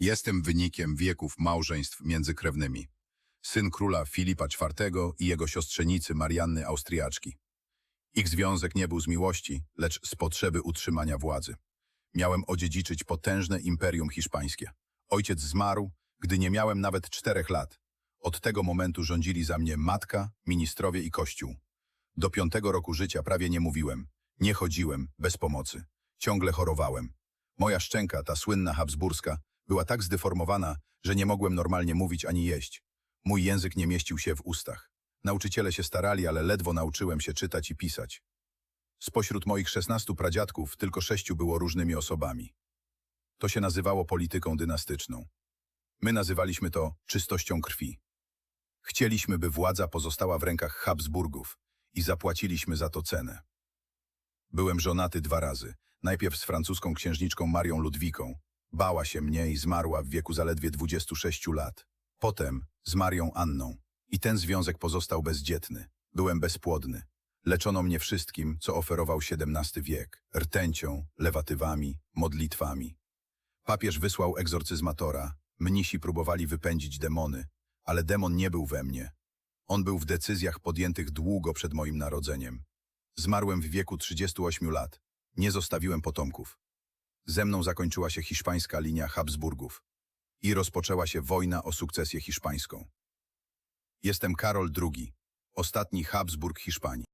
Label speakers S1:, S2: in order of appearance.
S1: Jestem wynikiem wieków małżeństw międzykrewnymi. Syn króla Filipa IV i jego siostrzenicy Marianny Austriaczki. Ich związek nie był z miłości, lecz z potrzeby utrzymania władzy. Miałem odziedziczyć potężne imperium hiszpańskie. Ojciec zmarł, gdy nie miałem nawet czterech lat. Od tego momentu rządzili za mnie matka, ministrowie i kościół. Do piątego roku życia prawie nie mówiłem, nie chodziłem, bez pomocy. Ciągle chorowałem. Moja szczęka, ta słynna habsburska, była tak zdeformowana, że nie mogłem normalnie mówić ani jeść. Mój język nie mieścił się w ustach. Nauczyciele się starali, ale ledwo nauczyłem się czytać i pisać. Spośród moich szesnastu pradziadków tylko sześciu było różnymi osobami. To się nazywało polityką dynastyczną. My nazywaliśmy to czystością krwi. Chcieliśmy, by władza pozostała w rękach Habsburgów i zapłaciliśmy za to cenę. Byłem żonaty dwa razy. Najpierw z francuską księżniczką Marią Ludwiką. Bała się mnie i zmarła w wieku zaledwie 26 lat. Potem z Marią Anną. I ten związek pozostał bezdzietny. Byłem bezpłodny. Leczono mnie wszystkim, co oferował XVII wiek. Rtęcią, lewatywami, modlitwami. Papież wysłał egzorcyzmatora. Mnisi próbowali wypędzić demony, ale demon nie był we mnie. On był w decyzjach podjętych długo przed moim narodzeniem. Zmarłem w wieku 38 lat. Nie zostawiłem potomków. Ze mną zakończyła się hiszpańska linia Habsburgów i rozpoczęła się wojna o sukcesję hiszpańską. Jestem Karol II, ostatni Habsburg Hiszpanii.